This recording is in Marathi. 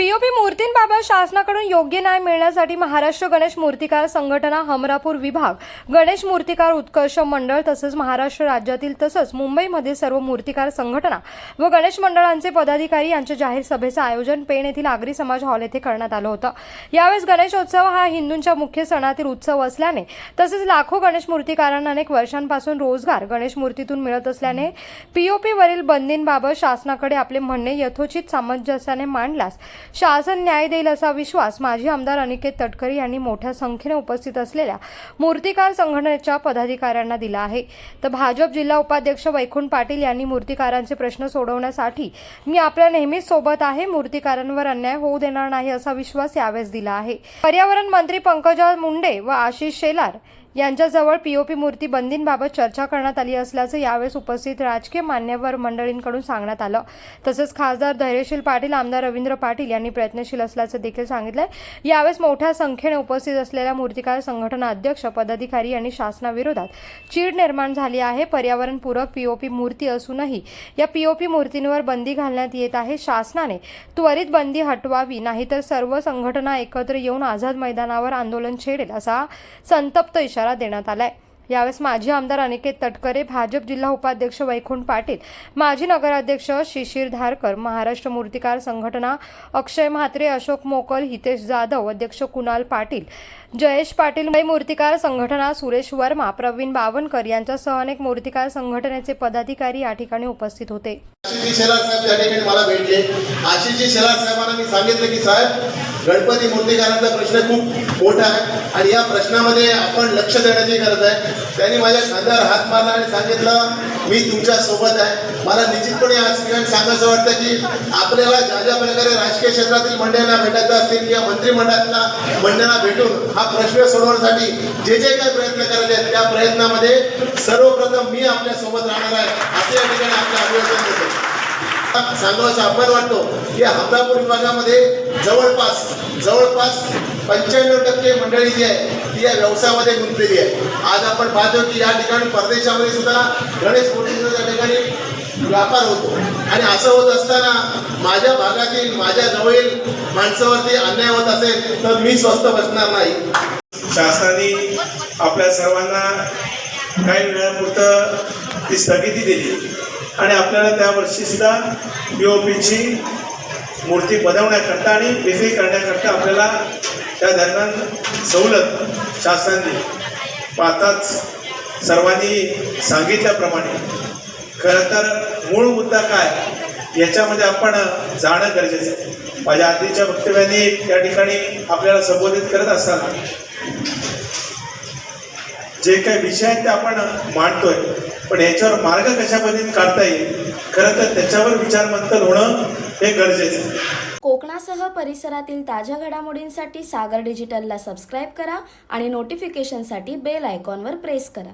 पीओपी मूर्तींबाबत शासनाकडून योग्य न्याय मिळण्यासाठी महाराष्ट्र गणेश मूर्तिकार संघटना हमरापूर विभाग गणेश मूर्तिकार उत्कर्ष मंडळ तसंच महाराष्ट्र राज्यातील तसंच मुंबईमध्ये सर्व मूर्तिकार संघटना व गणेश मंडळांचे पदाधिकारी यांच्या जाहीर सभेचं आयोजन पेण येथील आगरी समाज हॉल येथे करण्यात आलं होतं. यावेळेस गणेशोत्सव हा हिंदूंच्या मुख्य सणातील उत्सव असल्याने तसेच लाखो गणेश मूर्तिकारांना अनेक वर्षांपासून रोजगार गणेश मूर्तीतून मिळत असल्याने पीओपीवरील बंदींबाबत शासनाकडे आपले म्हणणे यथोचित सामंजस्याने मांडल्यास शासन न्याय देईल असा विश्वास माजी आमदार अनिकेत तटकरे यांनी मोठ्या संख्येने उपस्थित असलेल्या मूर्तिकार संघटनेच्या पदाधिकाऱ्यांना दिला आहे. तर भाजप जिल्हा उपाध्यक्ष वैकुंठ पाटील यांनी मूर्तिकारांचे प्रश्न सोडवण्यासाठी मी आपल्या नेहमीच सोबत आहे मूर्तिकारांवर अन्याय होऊ देणार नाही असा विश्वास यावेळेस दिला आहे. पर्यावरण मंत्री पंकजा मुंडे व आशिष शेलार यांच्याजवळ पीओपी मूर्ती बंदींबाबत चर्चा करण्यात आली असल्याचं यावेळेस उपस्थित राजकीय मान्यवर मंडळींकडून सांगण्यात आलं. तसंच खासदार धैर्यशील पाटील आमदार रवींद्र पाटील यांनी प्रयत्नशील असल्याचं देखील सांगितलंय. यावेळेस मोठ्या संख्येने उपस्थित असलेल्या मूर्तिकार संघटना अध्यक्ष पदाधिकारी यांनी शासनाविरोधात चीड निर्माण झाली आहे. पर्यावरणपूरक पीओपी मूर्ती असूनही या पीओपी मूर्तींवर बंदी घालण्यात येत आहे. शासनाने त्वरित बंदी हटवावी नाहीतर सर्व संघटना एकत्र येऊन आझाद मैदानावर आंदोलन छेडेल असा संतप्त इशारा देण्यात आलाय. यावेळेस माजी आमदार अनिकेत तटकरे भाजप जिल्हा उपाध्यक्ष वैकुंठ पाटील माजी नगराध्यक्ष शिशिर धारकर महाराष्ट्र मूर्तिकार संघटना अक्षय म्हात्रे अशोक मोकल हितेश जाधव अध्यक्ष कुणाल पाटील जयेश पाटील मूर्तिकार संघटना सुरेश वर्मा प्रवीण बावनकर यांच्यासह अनेक मूर्तिकार संघटनेचे पदाधिकारी या ठिकाणी उपस्थित होते. आशिषजी शेलार साहेब त्या ठिकाणी मला भेटले. आशिषजी शेलार साहेबांना मी सांगितलं की साहेब गणपती मूर्तिकारांचा प्रश्न खूप मोठा आहे. आणि या प्रश्नामध्ये आपण लक्ष देण्याची गरज आहे त्यांनी माझ्या खांद्यावर हात मारला आणि सांगितलं मी तुमच्यासोबत आहे. मला निश्चितपणे आज ठिकाणी सांगायचं वाटतं की आपल्याला ज्या ज्या प्रकारे राजकीय क्षेत्रातील मंडळांना भेटायचं असतील किंवा मंत्रिमंडळातल्या मंडळांना भेटून हा प्रश्न सोडवण्यासाठी जे जे काही प्रयत्न करायचे आहेत त्या प्रयत्नामध्ये सर्वप्रथम मी आपल्यासोबत राहणार आहे. असे या ठिकाणी आपलं अभिवादन सांगावासा अपमान वाटतो की हमदापूर विभागामध्ये जवळपास जवळपास पंच्याण्णव टक्के मंडळी जी आहे ती या व्यवसायामध्ये गुंतलेली आहे. आज आपण पाहतो की या ठिकाणी परदेशामध्ये सुद्धा गणेश मूर्तीचा त्या ठिकाणी व्यापार होतो. आणि असं होत असताना माझ्या भागातील माझ्या जवळील माणसावरती अन्याय होत असेल तर मी स्वस्त बसणार नाही. शासनाने आपल्या सर्वांना काही वेळापुरतं ती स्थगिती दिली. आणि आपल्याला त्या वर्षीसुद्धा पी ओ पीची मूर्ती बनवण्याकरता आणि विक्री करण्याकरता आपल्याला त्या दरम्यान सवलत शासनाने पाहताच सर्वांनी सांगितल्याप्रमाणे. खरं तर मूळ मुद्दा काय? याच्यामध्ये आपण जाणं गरजेचं आहे. माझ्या आधीच्या वक्तव्याने त्या ठिकाणी आपल्याला संबोधित करत असताना जे काही विषय आहेत ते आपण मांडतोय. पण याच्यावर मार्ग कशा पद्धतीने काढता येईल? खरं तर त्याच्यावर विचारमंथन होणं हे गरजेचं आहे. कोकणासह परिसरातील ताज्या घडामोडींसाठी सागर डिजिटलला सबस्क्राईब करा आणि नोटिफिकेशनसाठी बेल आयकॉनवर प्रेस करा.